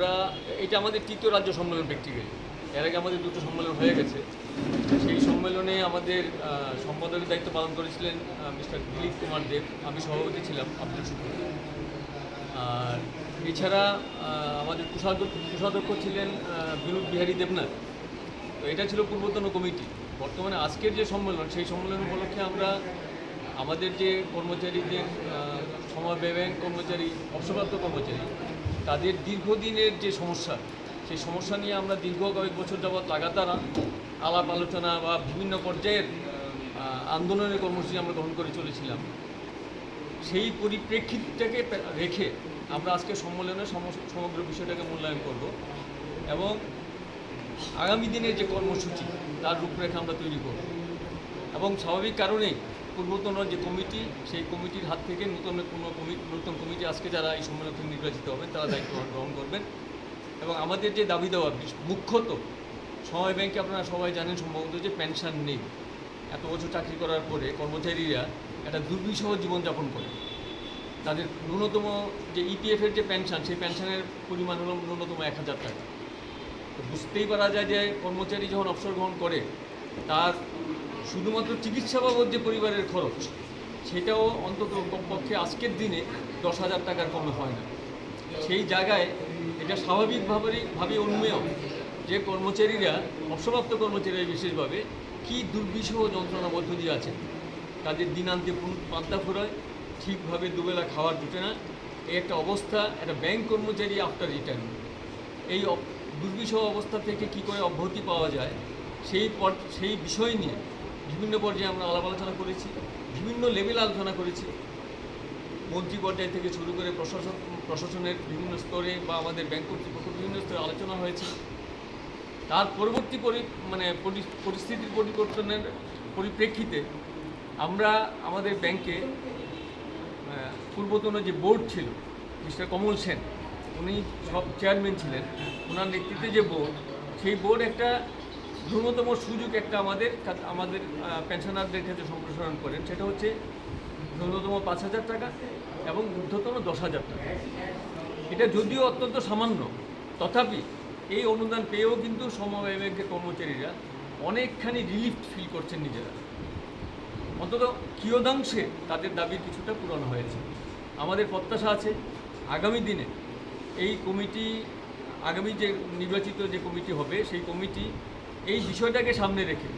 আমরা এটা আমাদের তৃতীয় রাজ্য সম্মেলন প্র্যাকটিক্যালি এর আগে আমাদের দুটো সম্মেলন হয়ে গেছে। সেই সম্মেলনে আমাদের সম্পাদকের দায়িত্ব পালন করেছিলেন মিস্টার দিলীপ কুমার দেব। আমি সভাপতি ছিলাম আব্দুল শুকুর। আর এছাড়া আমাদের কোষাধ্যক্ষ ছিলেন বিনোদ বিহারী দেবনাথ। তো এটা ছিল পূর্বতন কমিটি। বর্তমানে আজকের যে সম্মেলন সেই সম্মেলন উপলক্ষে আমরা আমাদের যে কর্মচারীদের আহ, সমবায় ব্যাংক কর্মচারী অবসরপ্রাপ্ত কর্মচারী তাদের দীর্ঘদিনের যে সমস্যা, সেই সমস্যা নিয়ে আমরা দীর্ঘ কয়েক বছর যাবৎ লাগাতার আলাপ আলোচনা বা বিভিন্ন পর্যায়ের আন্দোলনের কর্মসূচি আমরা গ্রহণ করে চলেছিলাম। সেই পরিপ্রেক্ষিতটাকে রেখে আমরা আজকে সম্মেলনে সমগ্র বিষয়টাকে মূল্যায়ন করব এবং আগামী দিনের যে কর্মসূচি, তার রূপরেখা আমরা তৈরি করব। এবং স্বাভাবিক কারণেই পূর্বতন যে কমিটি, সেই কমিটির হাত থেকে নতুন কোনো কমিটি নতুন কমিটি আজকে যারা এই সম্মেলন নির্বাচিত হবেন তারা দায়িত্ব গ্রহণ করবেন। এবং আমাদের যে দাবি দেওয়া মুখ্যত সময় ব্যাংকে আপনারা সবাই জানেন সম্ভবত যে পেনশন নেই। এত বছর চাকরি করার পরে কর্মচারীরা একটা দুর্বিষহ জীবনযাপন করে। তাদের ন্যূনতম যে ইপিএফের যে পেনশন, সেই পেনশনের পরিমাণ হলো ন্যূনতম এক হাজার টাকা। বুঝতেই পারা যায় যে কর্মচারী যখন অবসর গ্রহণ করে, তার শুধুমাত্র চিকিৎসা বাবদ যে পরিবারের খরচ, সেটাও অন্তত কমপক্ষে আজকের দিনে দশ হাজার টাকার কমে হয় না। সেই জায়গায় এটা স্বাভাবিকভাবেই ভাবে অনুমেয় যে কর্মচারীরা অবসরপ্রাপ্ত কর্মচারীরা বিশেষভাবে কী দুর্বিষহ যন্ত্রণা মধ্য দিয়ে আছে তাদের দিনান্তে পুন- পান্তা ফুরায়, ঠিকভাবে দুবেলা খাওয়ার জুটে না। এই একটা অবস্থা, একটা ব্যাংক কর্মচারী আফটার রিটায়ারমেন্ট এই দুর্বিষহ অবস্থা থেকে কি করে অব্যাহতি পাওয়া যায়, সেই সেই বিষয় নিয়ে বিভিন্ন পর্যায়ে আমরা আলাপ আলোচনা করেছি, বিভিন্ন লেভেল আলোচনা করেছি। মন্ত্রী পর্যায় থেকে শুরু করে প্রশাসন প্রশাসনের বিভিন্ন স্তরে বা আমাদের ব্যাংক কর্তৃপক্ষ বিভিন্ন স্তরে আলোচনা হয়েছে। তার পরবর্তী পরি মানে পরিস্থিতির পরিবর্তনের পরিপ্রেক্ষিতে আমরা আমাদের ব্যাংকে পূর্বতন যে বোর্ড ছিল মিস্টার কমল সেন, উনি সব চেয়ারম্যান ছিলেন। ওনার নেতৃত্বে যে বোর্ড সেই বোর্ড একটা ন্যূনতম সুযোগ একটা আমাদের আমাদের পেনশনারদের ক্ষেত্রে সম্প্রসারণ করেন। সেটা হচ্ছে ন্যূনতম পাঁচ হাজার টাকা এবং ঊর্ধ্বতম দশ হাজার টাকা। এটা যদিও অত্যন্ত সামান্য, তথাপি এই অনুদান পেয়েও কিন্তু সমবায় ব্যাংকের কর্মচারীরা অনেকখানি রিলিফ ফিল করছেন নিজেরা। অন্তত কিয়দাংশে তাদের দাবির কিছুটা পূরণ হয়েছে। আমাদের প্রত্যাশা আছে, আগামী দিনে এই কমিটি, আগামী যে নির্বাচিত যে কমিটি হবে, সেই কমিটি এই বিষয়টাকে সামনে রেখে।